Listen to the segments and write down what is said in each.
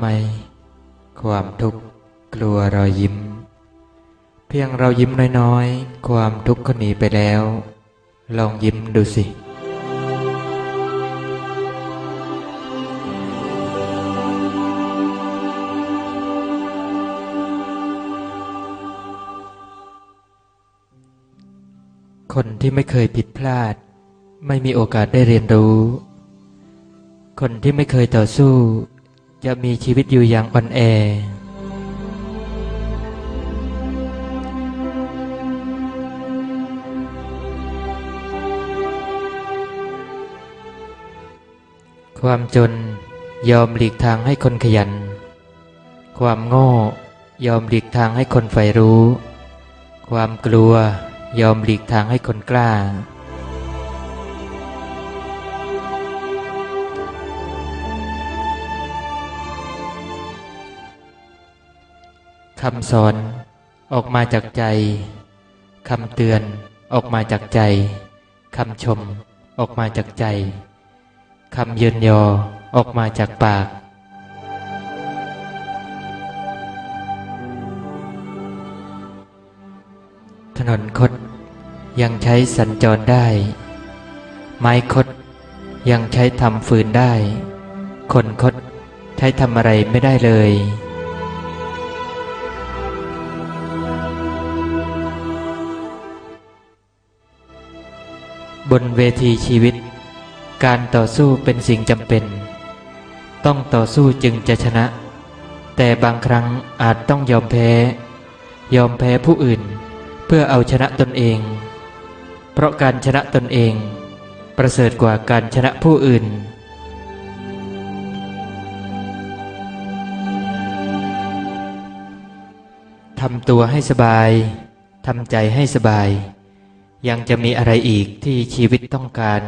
ไม ความทุกข์กลัวรอยยิ้ม เพียงเรายิ้มน้อยๆ ความทุกข์ก็หนีไปแล้ว ลองยิ้มดูสิคนที่ไม่เคยผิดพลาด ไม่มีโอกาสได้เรียนรู้ คนที่ไม่เคยต่อสู้ จะมีชีวิตอยู่อย่างอ่อนแอ ความจนยอมหลีกทางให้คนขยัน ความโง่ยอมหลีกทางให้คนใฝ่รู้ ความกลัวยอมหลีกทางให้คนกล้า คำสอนออกมาจากใจ คำเตือนออกมาจากใจ คำชมออกมาจากใจ คำเยืนยอออกมาจากปากถนนคดยังใช้สัญจรได้ ไม้คดยังใช้ทำฟืนได้ คนคดใช้ทำอะไรไม่ได้เลย บนเวทีชีวิต การต่อสู้เป็นสิ่งจำเป็น ต้องต่อสู้จึงจะชนะ แต่บางครั้งอาจต้องยอมแพ้ ยอมแพ้ผู้อื่น เพื่อเอาชนะตนเอง เพราะการชนะตนเอง ประเสริฐกว่าการชนะผู้อื่นทำตัวให้สบาย ทำใจให้สบาย ยังจะมีอะไรอีกที่ชีวิตต้องการ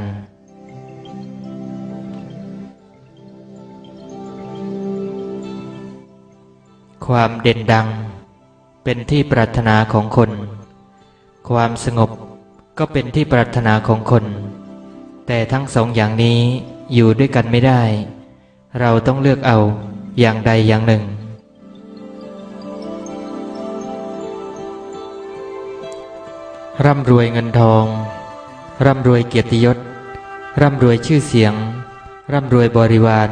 ความเด่นดัง เป็นที่ปรารถนาของคน ความสงบก็เป็นที่ปรารถนาของคน แต่ทั้งสองอย่างนี้อยู่ด้วยกันไม่ได้ เราต้องเลือกเอาอย่างใดอย่างหนึ่ง ร่ำรวยเงินทอง ร่ำรวยเกียรติยศ ร่ำรวยชื่อเสียง ร่ำรวยบริวาร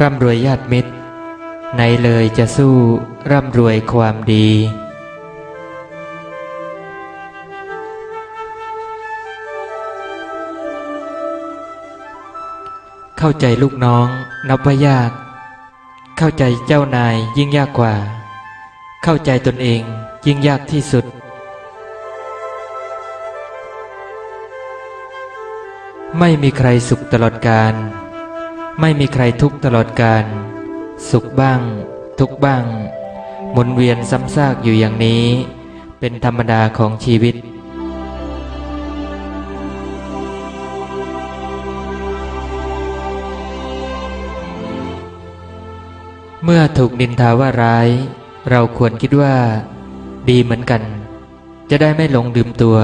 ร่ำรวยญาติมิตร ไหนเลยจะสู้ร่ำรวยความดีเข้าใจลูกน้องนับว่ายาก เข้าใจเจ้านายยิ่งยากกว่า เข้าใจตนเองยิ่งยากที่สุด ไม่มีใครสุขตลอดการ ไม่มีใครทุกข์ตลอดการ สุขบ้าง ทุกบ้าง หมุนเวียนซ้ำซากอยู่อย่างนี้ เป็นธรรมดาของชีวิต เมื่อถูกนินทาว่าร้าย เราควรคิดว่า ดีเหมือนกัน จะได้ไม่หลงลืมตัว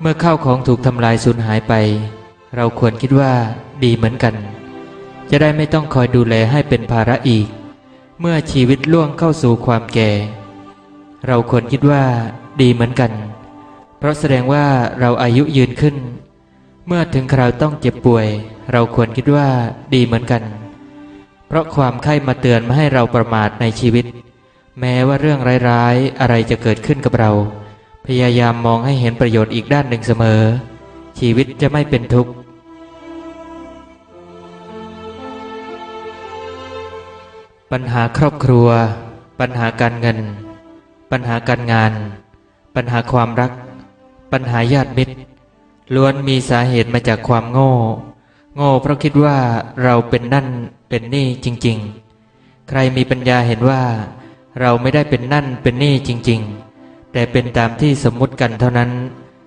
เมื่อข้าวของถูกทำลายสูญหายไป เราควรคิดว่าดีเหมือนกัน จะได้ไม่ต้องคอยดูแลให้เป็นภาระอีก เมื่อชีวิตล่วงเข้าสู่ความแก่ เราควรคิดว่าดีเหมือนกัน เพราะแสดงว่าเราอายุยืนขึ้น เมื่อถึงคราวต้องเจ็บป่วย เราควรคิดว่าดีเหมือนกัน เพราะความไข้มาเตือนม่ให้เราประมาทในชีวิต แม้ว่าเรื่องร้ายๆอะไรจะเกิดขึ้นกับเรา พยายามมองให้เห็นประโยชน์อีกด้านหนึ่งเสมอ ชีวิตจะไม่เป็นทุกข์ปัญหาครอบครัว ปัญหาการเงิน ปัญหาการงาน ปัญหาความรัก ปัญหาญาติมิตร ล้วนมีสาเหตุมาจากความโง่ โง่เพราะคิดว่าเราเป็นนั่นเป็นนี่จริง ๆ ใครมีปัญญาเห็นว่า เราไม่ได้เป็นนั่นเป็นนี่จริง ๆ แต่เป็นตามที่สมมุติกันเท่านั้น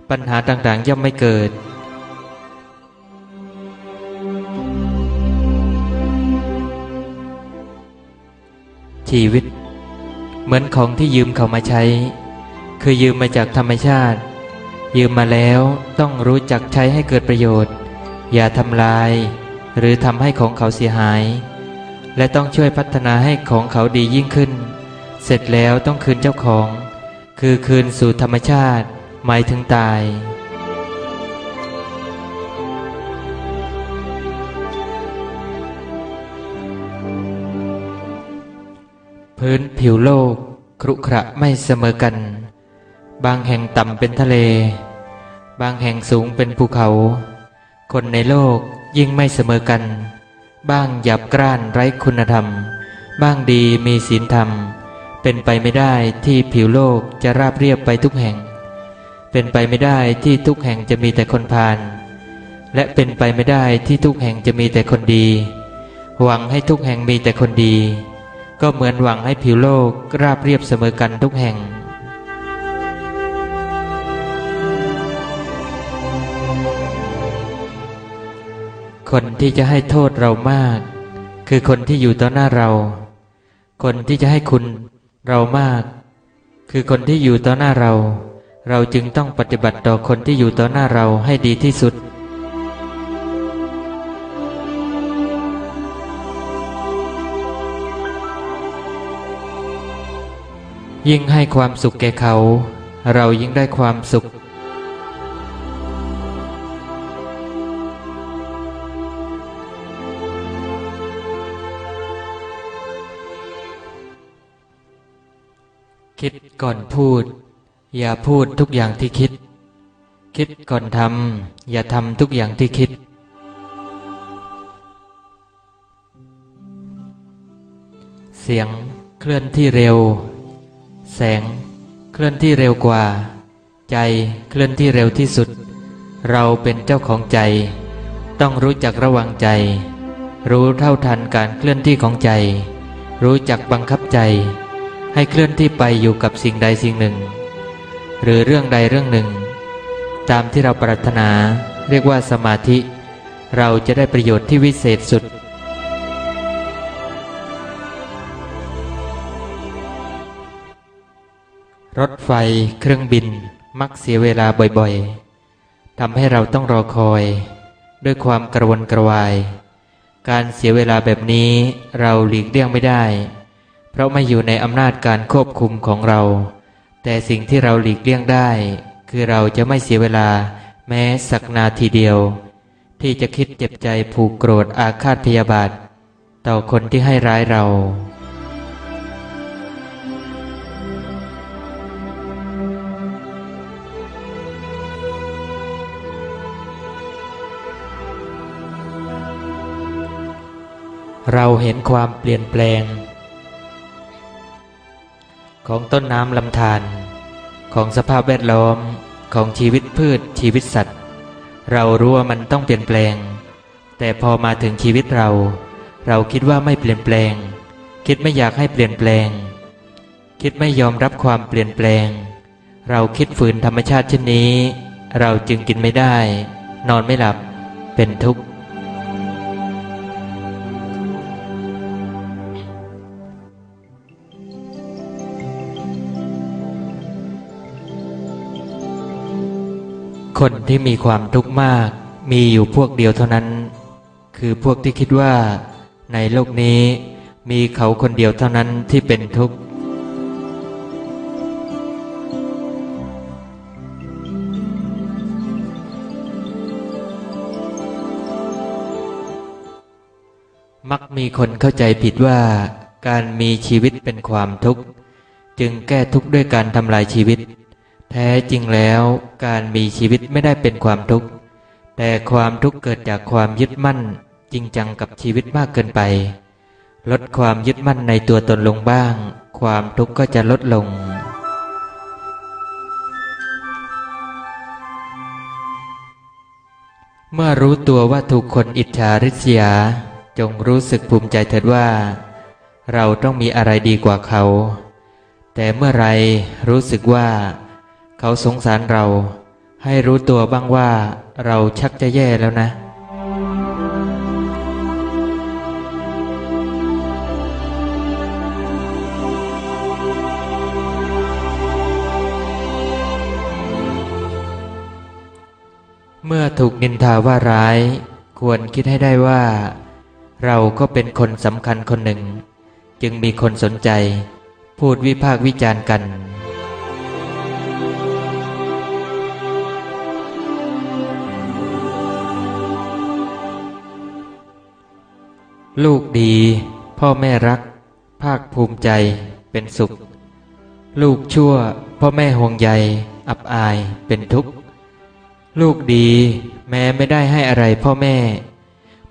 ปัญหาต่างๆย่อมไม่เกิด ชีวิต เหมือนของที่ยืมเขามาใช้ คือยืมมาจากธรรมชาติ ยืมมาแล้วต้องรู้จักใช้ให้เกิดประโยชน์ อย่าทำลาย หรือทำให้ของเขาเสียหาย และต้องช่วยพัฒนาให้ของเขาดียิ่งขึ้น เสร็จแล้วต้องคืนเจ้าของ คือคืนสู่ธรรมชาติ หมายถึงตาย พื้นผิวโลกครุขระไม่เสมอกัน บางแห่งต่ำเป็นทะเล บางแห่งสูงเป็นภูเขา คนในโลกยิ่งไม่เสมอกัน บ้างหยาบกร้านไร้คุณธรรม บ้างดีมีศีลธรรม เป็นไปไม่ได้ที่ผิวโลกจะราบเรียบไปทุกแห่ง เป็นไปไม่ได้ที่ทุกแห่งจะมีแต่คนพาลและเป็นไปไม่ได้ที่ทุกแห่งจะมีแต่คนดี หวังให้ทุกแห่งมีแต่คนดี ก็เหมือนหวังให้ผิวโลกราบเรียบเสมอกันทุกแห่งคนที่จะให้โทษเรามาก คือคนที่อยู่ต่อหน้าเรา คนที่จะให้คุณ เรามาก คือคนที่อยู่ต่อหน้าเรา เราจึงต้องปฏิบัติต่อคนที่อยู่ต่อหน้าเราให้ดีที่สุด ยิ่งให้ความสุขแก่เขา เรายิ่งได้ความสุข ก่อนพูด อย่าพูดทุกอย่างที่คิด คิดก่อนทำอย่าทำทุกอย่างที่คิด เสียงเคลื่อนที่เร็ว แสงเคลื่อนที่เร็วกว่า ใจเคลื่อนที่เร็วที่สุด เราเป็นเจ้าของใจ ต้องรู้จักระวังใจ รู้เท่าทันการเคลื่อนที่ของใจ รู้จักบังคับใจ ให้เคลื่อนที่ไปอยู่กับสิ่งใดสิ่งหนึ่ง หรือเรื่องใดเรื่องหนึ่ง ตามที่เราปรารถนาเรียกว่าสมาธิ เราจะได้ประโยชน์ที่วิเศษสุด รถไฟเครื่องบินมักเสียเวลาบ่อยๆทำให้เราต้องรอคอย ด้วยความกระวนกระวาย การเสียเวลาแบบนี้เราหลีกเลี่ยงไม่ได้ เพราะไม่อยู่ในอำนาจการควบคุมของเรา แต่สิ่งที่เราหลีกเลี่ยงได้ คือเราจะไม่เสียเวลา แม้สักนาทีเดียว ที่จะคิดเจ็บใจผูกโกรธอาฆาตพยาบาท ต่อคนที่ให้ร้ายเราเราเห็นความเปลี่ยนแปลง ของต้นน้ำลำธารของสภาพแวดล้อมของชีวิตพืชชีวิตสัตว์ เรารู้ว่ามันต้องเปลี่ยนแปลง แต่พอมาถึงชีวิตเรา เราคิดว่าไม่เปลี่ยนแปลง คิดไม่อยากให้เปลี่ยนแปลง คิดไม่ยอมรับความเปลี่ยนแปลง เราคิดฝืนธรรมชาติเช่นนี้ เราจึงกินไม่ได้ นอนไม่หลับ เป็นทุกข์ คนที่มีความทุกข์มากมีอยู่พวกเดียวเท่านั้น คือพวกที่คิดว่า ในโลกนี้มีเขาคนเดียวเท่านั้นที่เป็นทุกข์มักมีคนเข้าใจผิดว่าการมีชีวิตเป็นความทุกข์ จึงแก้ทุกข์ด้วยการทำลายชีวิต แท้จริงแล้วการมีชีวิตไม่ได้เป็นความทุกข์ แต่ความทุกข์เกิดจากความยึดมั่น จริงจังกับชีวิตมากเกินไป ลดความยึดมั่นในตัวตนลงบ้าง ความทุกข์ก็จะลดลงเมื่อรู้ตัวว่าถูกคนอิจฉาริษยา จงรู้สึกภูมิใจเถิดว่า เราต้องมีอะไรดีกว่าเขา แต่เมื่อไรรู้สึกว่า เขาสงสารเรา ให้รู้ตัวบ้างว่าเราชักจะแย่แล้วนะ เมื่อถูกนินทาว่าร้าย ควรคิดให้ได้ว่า เราก็เป็นคนสำคัญคนหนึ่ง จึงมีคนสนใจ พูดวิพากษ์วิจารณ์กัน ลูกดี พ่อแม่รัก ภาคภูมิใจเป็นสุข ลูกชั่ว พ่อแม่ห่วงใย อับอายเป็นทุกข์ ลูกดี แม้ไม่ได้ให้อะไรพ่อแม่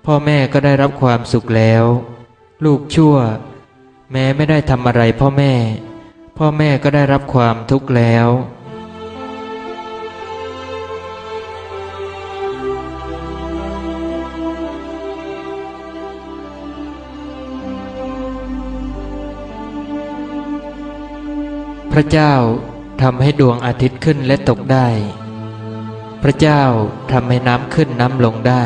พ่อแม่ก็ได้รับความสุขแล้ว ลูกชั่ว แม้ไม่ได้ทำอะไรพ่อแม่ พ่อแม่ก็ได้รับความทุกข์แล้ว พระเจ้าทำให้ดวงอาทิตย์ขึ้นและตกได้ พระเจ้าทำให้น้ำขึ้นน้ำลงได้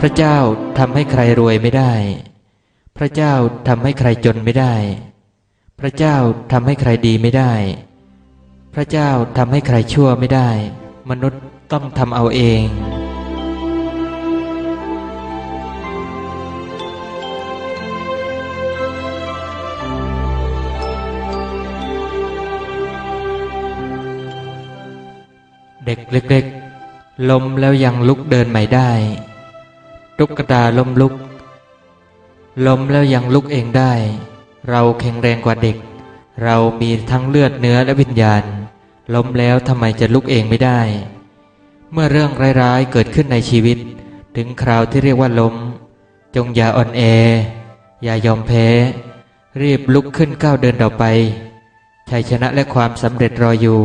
พระเจ้าทำให้ใครรวยไม่ได้ พระเจ้าทำให้ใครจนไม่ได้ พระเจ้าทำให้ใครดีไม่ได้ พระเจ้าทำให้ใครชั่วไม่ได้ มนุษย์ต้องทำเอาเอง ด็กเล็กๆ ล้มแล้วยังลุกเดินใหม่ได้ ตุ๊กตาล้มลุก ล้มแล้วยังลุกเองได้ เราแข็งแรงกว่าเด็ก เรามีทั้งเลือดเนื้อและวิญญาณ ล้มแล้วทำไมจะลุกเองไม่ได้ เมื่อเรื่องร้ายๆเกิดขึ้นในชีวิต ถึงคราวที่เรียกว่าล้ม จงอย่าอ่อนแอ อย่ายอมแพ้ รีบลุกขึ้นก้าวเดินต่อไปชัยชนะและความสำเร็จรออยู่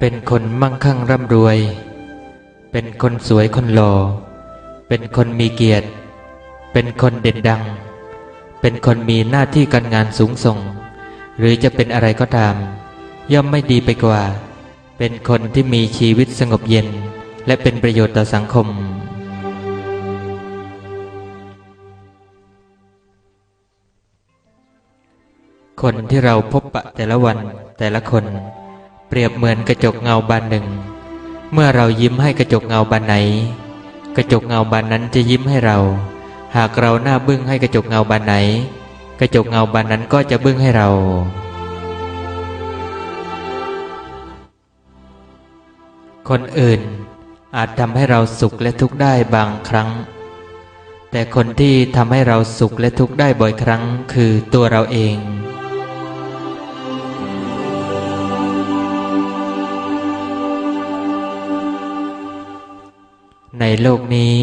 เป็นคนมั่งคั่งร่ำรวย เป็นคนสวยคนหล่อ เป็นคนมีเกียรติ เป็นคนเด่นดัง เป็นคนมีหน้าที่การงานสูงส่ง หรือจะเป็นอะไรก็ตาม ย่อมไม่ดีไปกว่า เป็นคนที่มีชีวิตสงบเย็น และเป็นประโยชน์ต่อสังคม คนที่เราพบปะแต่ละวันแต่ละคน เปรียบเหมือนกระจกเงาบานหนึ่ง เมื่อเรายิ้มให้กระจกเงาบานไหน กระจกเงาบานนั้นจะยิ้มให้เรา หากเราหน้าบึ้งให้กระจกเงาบานไหน กระจกเงาบานนั้นก็จะบึ้งให้เราคนอื่นอาจทำให้เราสุขและทุกข์ได้บางครั้ง แต่คนที่ทำให้เราสุขและทุกข์ได้บ่อยครั้งคือตัวเราเอง ในโลกนี้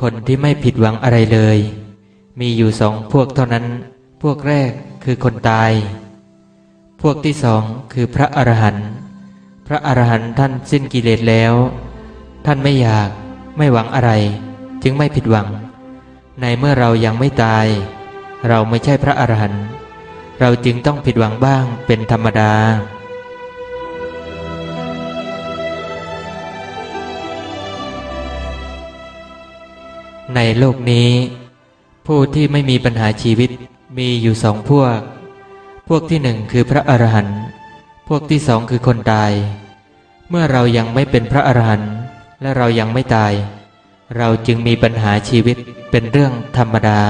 คนที่ไม่ผิดหวังอะไรเลย มีอยู่สองพวกเท่านั้น พวกแรกคือคนตาย พวกที่สองคือพระอรหันต์พระอรหันต์ท่านสิ้นกิเลสแล้ว ท่านไม่อยากไม่หวังอะไร จึงไม่ผิดหวัง ในเมื่อเรายังไม่ตาย เราไม่ใช่พระอรหันต์เราจึงต้องผิดหวังบ้างเป็นธรรมดา ในโลกนี้ ผู้ที่ไม่มีปัญหาชีวิตมีอยู่สองพวก พวกที่หนึ่งคือพระอรหันต์พวกที่สองคือคนตาย เมื่อเรายังไม่เป็นพระอรหันต์และเรายังไม่ตาย เราจึงมีปัญหาชีวิตเป็นเรื่องธรรมดา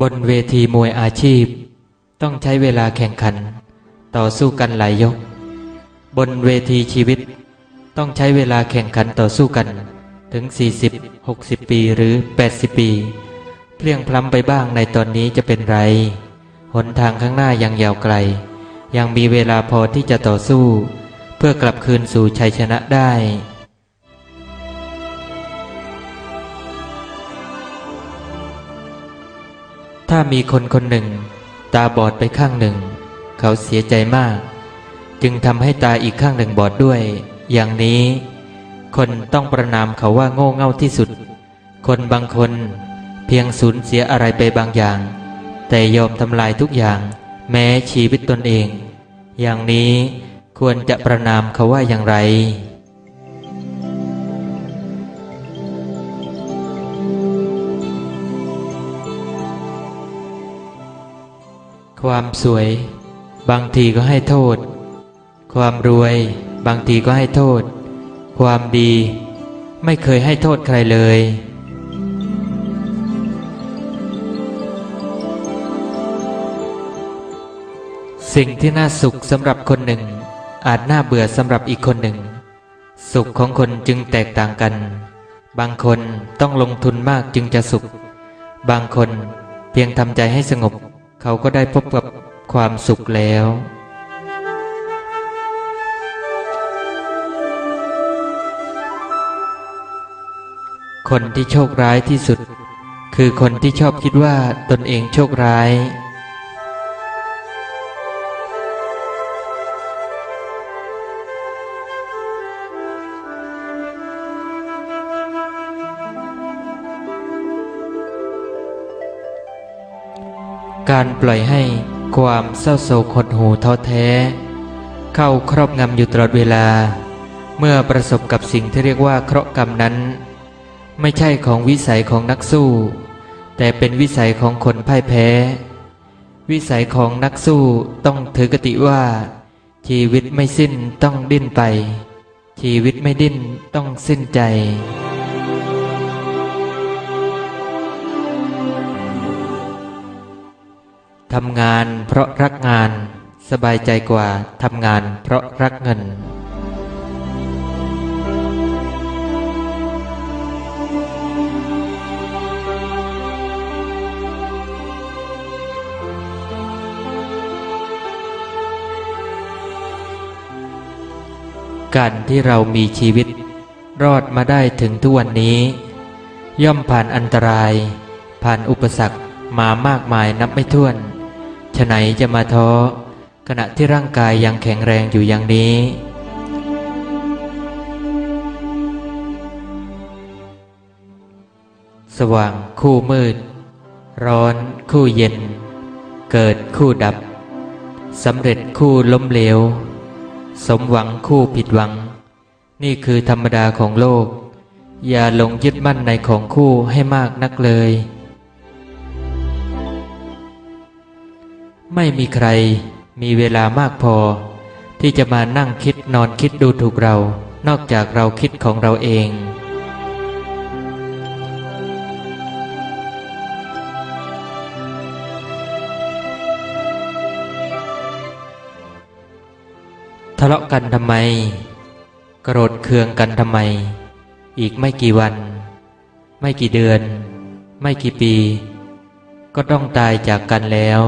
บนเวทีมวยอาชีพ ต้องใช้เวลาแข่งขัน ต่อสู้กันหลายยก บนเวทีชีวิต ต้องใช้เวลาแข่งขันต่อสู้กัน ถึง 40 60 ปีหรือ 80 ปี เพลียงพล้ำไปบ้างในตอนนี้จะเป็นไร หนทางข้างหน้ายังยาวไกล ยังมีเวลาพอที่จะต่อสู้ เพื่อกลับคืนสู่ชัยชนะได้ถ้ามีคนคนหนึ่ง ตาบอดไปข้างหนึ่ง เขาเสียใจมาก จึงทำให้ตาอีกข้างหนึ่งบอดด้วย อย่างนี้ คนต้องประนามเขาว่าโง่เง่าที่สุด คนบางคนเพียงสูญเสียอะไรไปบางอย่าง แต่ยอมทำลายทุกอย่าง แม้ชีวิตตนเอง อย่างนี้ควรจะประนามเขาว่าอย่างไรความสวย บางทีก็ให้โทษ ความรวย บางทีก็ให้โทษ ความดี ไม่เคยให้โทษใครเลย สิ่งที่น่าสุขสำหรับคนหนึ่ง อาจน่าเบื่อสำหรับอีกคนหนึ่ง สุขของคนจึงแตกต่างกัน บางคนต้องลงทุนมากจึงจะสุข บางคนเพียงทำใจให้สงบ เขาก็ได้พบกับ ความสุขแล้ว คนที่โชคร้ายที่สุด คือคนที่ชอบคิดว่าตนเองโชคร้ายการปล่อยให้ ความเศร้าโศกหดหูท้อแท้ เข้าครอบงำอยู่ตลอดเวลา เมื่อประสบกับสิ่งที่เรียกว่าเคราะห์กรรมนั้น ไม่ใช่ของวิสัยของนักสู้ แต่เป็นวิสัยของคนพ่ายแพ้ วิสัยของนักสู้ต้องถือกติว่า ชีวิตไม่สิ้นต้องดิ้นไป ชีวิตไม่ดิ้นต้องสิ้นใจ ทำงานเพราะรักงาน สบายใจกว่าทำงานเพราะรักเงิน การที่เรามีชีวิต รอดมาได้ถึงทุกวันนี้ ย่อมผ่านอันตราย ผ่านอุปสรรคมามากมายนับไม่ถ้วน ฉะไหนจะมาท้อขณะที่ร่างกายยังแข็งแรงอยู่อย่างนี้ สว่างคู่มืด ร้อนคู่เย็น เกิดคู่ดับสำเร็จคู่ล้มเหลว สมหวังคู่ผิดหวัง นี่คือธรรมดาของโลก อย่าหลงยึดมั่นในของคู่ให้มากนักเลย ไม่มีใครมีเวลามากพอ ที่จะมานั่งคิดนอนคิดดูถูกเรา นอกจากเราคิดของเราเองทะเลาะกันทำไม โกรธเคืองกันทำไม อีกไม่กี่วัน ไม่กี่เดือน ไม่กี่ปี ก็ต้องตายจากกันแล้ว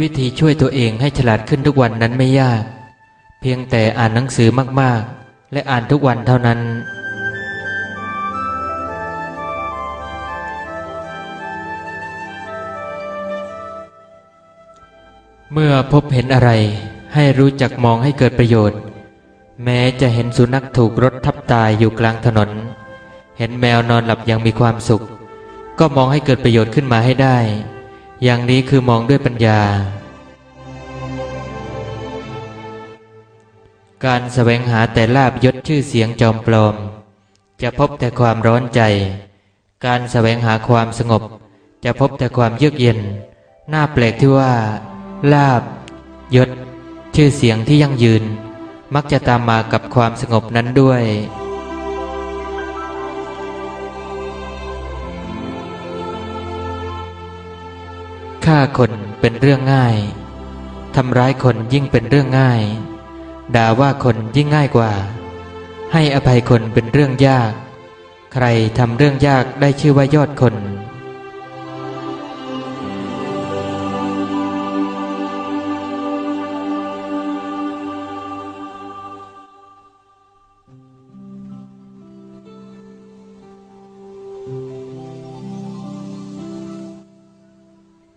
วิธีช่วยตัวเองให้ฉลาดขึ้นทุกวันนั้นไม่ยาก เพียงแต่อ่านหนังสือมากๆ และอ่านทุกวันเท่านั้น เมื่อพบเห็นอะไร ให้รู้จักมองให้เกิดประโยชน์ แม้จะเห็นสุนัขถูกรถทับตายอยู่กลางถนน เห็นแมวนอนหลับอย่างมีความสุข ก็มองให้เกิดประโยชน์ขึ้นมาให้ได้ อย่างนี้คือมองด้วยปัญญา การแสวงหาแต่ลาบยศชื่อเสียงจอมปลอม จะพบแต่ความร้อนใจ การแสวงหาความสงบ จะพบแต่ความเยือกเย็น น่าแปลกที่ว่า ลาบยศ ชื่อเสียงที่ยั่งยืน มักจะตามมากับความสงบนั้นด้วย ฆ่าคนเป็นเรื่องง่ายทำร้ายคนยิ่งเป็นเรื่องง่าย ด่าว่าคนยิ่งง่ายกว่า ให้อภัยคนเป็นเรื่องยาก ใครทำเรื่องยากได้ชื่อว่ายอดคน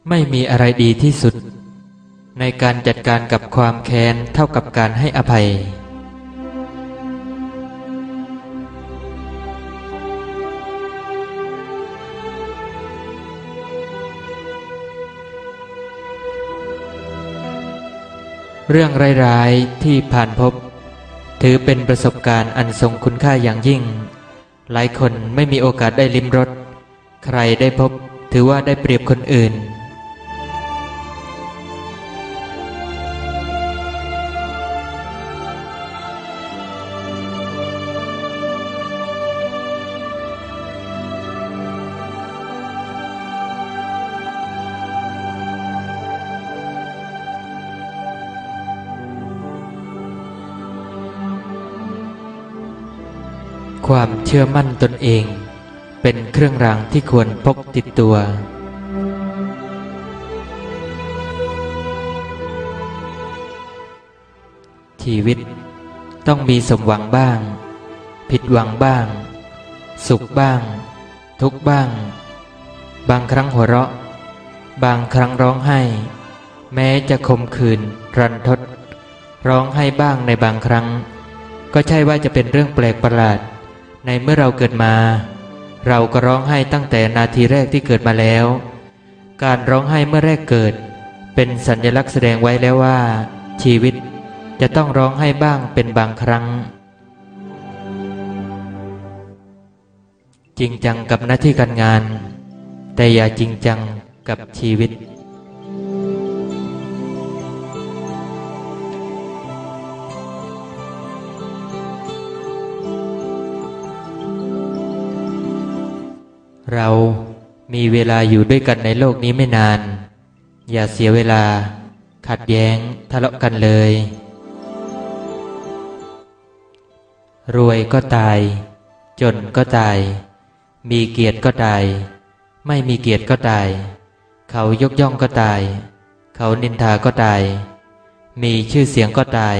ไม่มีอะไรดีที่สุด ในการจัดการกับความแค้นเท่ากับการให้อภัย เรื่องร้ายๆที่ผ่านพบ ถือเป็นประสบการณ์อันทรงคุณค่าอย่างยิ่ง หลายคนไม่มีโอกาสได้ลิ้มรส ใครได้พบถือว่าได้เปรียบคนอื่น ความเชื่อมั่นตนเอง เป็นเครื่องรางที่ควรพกติดตัว ชีวิตต้องมีสมหวังบ้าง ผิดหวังบ้าง สุขบ้าง ทุกบ้าง บางครั้งหัวเราะ บางครั้งร้องไห้ แม้จะคมคืน รันทด ร้องไห้บ้างในบางครั้ง ก็ใช่ว่าจะเป็นเรื่องแปลกประหลาด ในเมื่อเราเกิดมา เราก็ร้องไห้ตั้งแต่นาทีแรกที่เกิดมาแล้ว การร้องไห้เมื่อแรกเกิด เป็นสัญลักษณ์แสดงไว้แล้วว่า ชีวิตจะต้องร้องไห้บ้างเป็นบางครั้ง จริงจังกับหน้าที่การงาน แต่อย่าจริงจังกับชีวิต เรามีเวลาอยู่ด้วยกันในโลกนี้ไม่นาน อย่าเสียเวลา ขัดแย้งทะเลาะกันเลย รวยก็ตาย จนก็ตาย มีเกียรติก็ตาย ไม่มีเกียรติก็ตาย เขายกย่องก็ตาย เขานินทาก็ตาย มีชื่อเสียงก็ตาย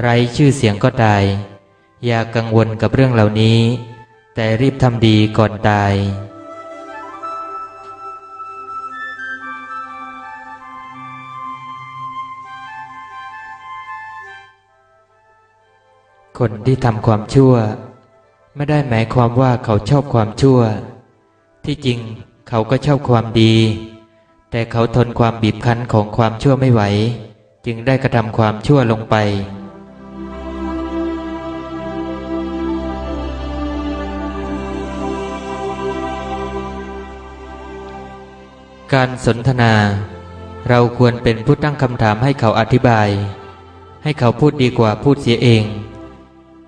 ไร้ชื่อเสียงก็ตาย อย่ากังวลกับเรื่องเหล่านี้ แต่รีบทำดีก่อนตายคนที่ทำความชั่ว ไม่ได้หมายความว่าเขาชอบความชั่ว ที่จริงเขาก็ชอบความดี แต่เขาทนความบีบคั้นของความชั่วไม่ไหว จึงได้กระทำความชั่วลงไป การสนทนา เราควรเป็นผู้ตั้งคำถามให้เขาอธิบาย ให้เขาพูดดีกว่าพูดเสียเอง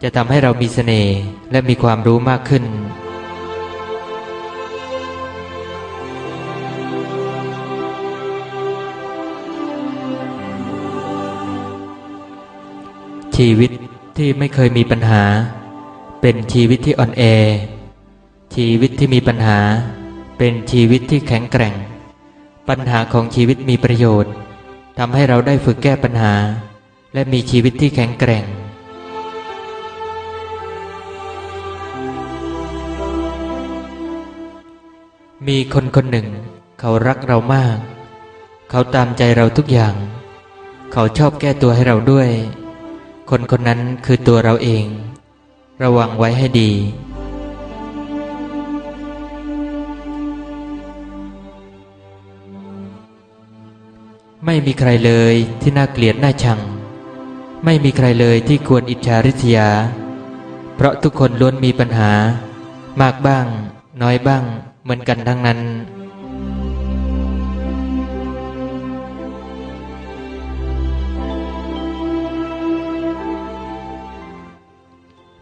จะทำให้เรามีเสน่ห์และมีความรู้มากขึ้น ชีวิตที่ไม่เคยมีปัญหา เป็นชีวิตที่อ่อนแอชีวิตที่มีปัญหา เป็นชีวิตที่แข็งแกร่ง ปัญหาของชีวิตมีประโยชน์ทำให้เราได้ฝึกแก้ปัญหา และมีชีวิตที่แข็งแกร่ง มีคนคนหนึ่ง เขารักเรามาก เขาตามใจเราทุกอย่าง เขาชอบแก้ตัวให้เราด้วย คนคนนั้นคือตัวเราเอง ระวังไว้ให้ดี ไม่มีใครเลยที่น่าเกลียดน่าชัง ไม่มีใครเลยที่ควรอิจฉาริษยา เพราะทุกคนล้วนมีปัญหา มากบ้าง น้อยบ้าง เหมือนกันทั้งนั้น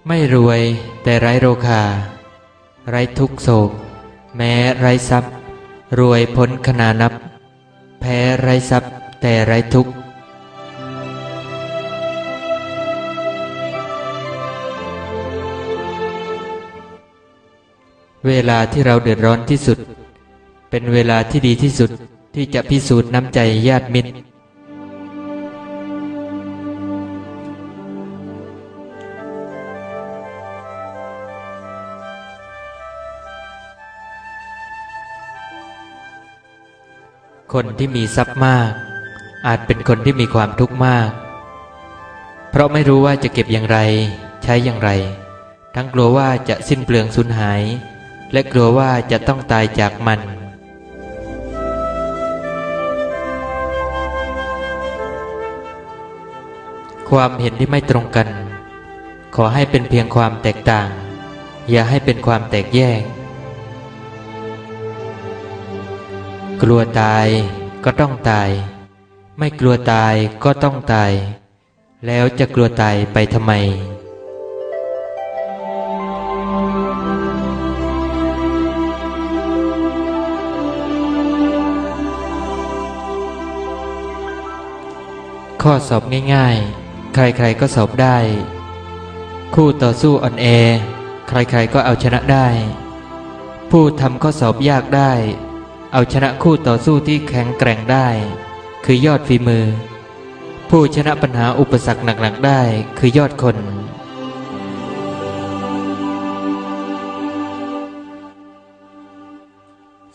ไม่รวยแต่ไร้โรคา ไร้ทุกโศก แม้ไร้ทรัพย์ รวยพ้นขนานับ แพ้ไร้ทรัพย์แต่ไร้ทุกข์เวลาที่เราเดือดร้อนที่สุด เป็นเวลาที่ดีที่สุดที่จะพิสูจน์น้ำใจญาติมิตร คนที่มีทรัพย์มาก อาจเป็นคนที่มีความทุกข์มาก เพราะไม่รู้ว่าจะเก็บอย่างไร ใช้อย่างไร ทั้งกลัวว่าจะสิ้นเปลืองสูญหาย และกลัวว่าจะต้องตายจากมันความเห็นที่ไม่ตรงกัน ขอให้เป็นเพียงความแตกต่าง อย่าให้เป็นความแตกแยก กลัวตายก็ต้องตาย ไม่กลัวตายก็ต้องตาย แล้วจะกลัวตายไปทำไมข้อสอบง่ายๆ ใครๆก็สอบได้ คู่ต่อสู้อ่อนแอ ใครๆก็เอาชนะได้ ผู้ทำข้อสอบยากได้ เอาชนะคู่ต่อสู้ที่แข็งแกร่งได้ คือยอดฝีมือ ผู้ชนะปัญหาอุปสรรคหนักๆได้ คือยอดคน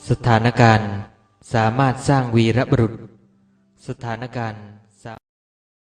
สถานการณ์สามารถสร้างวีรบุรุษ สถานการณ์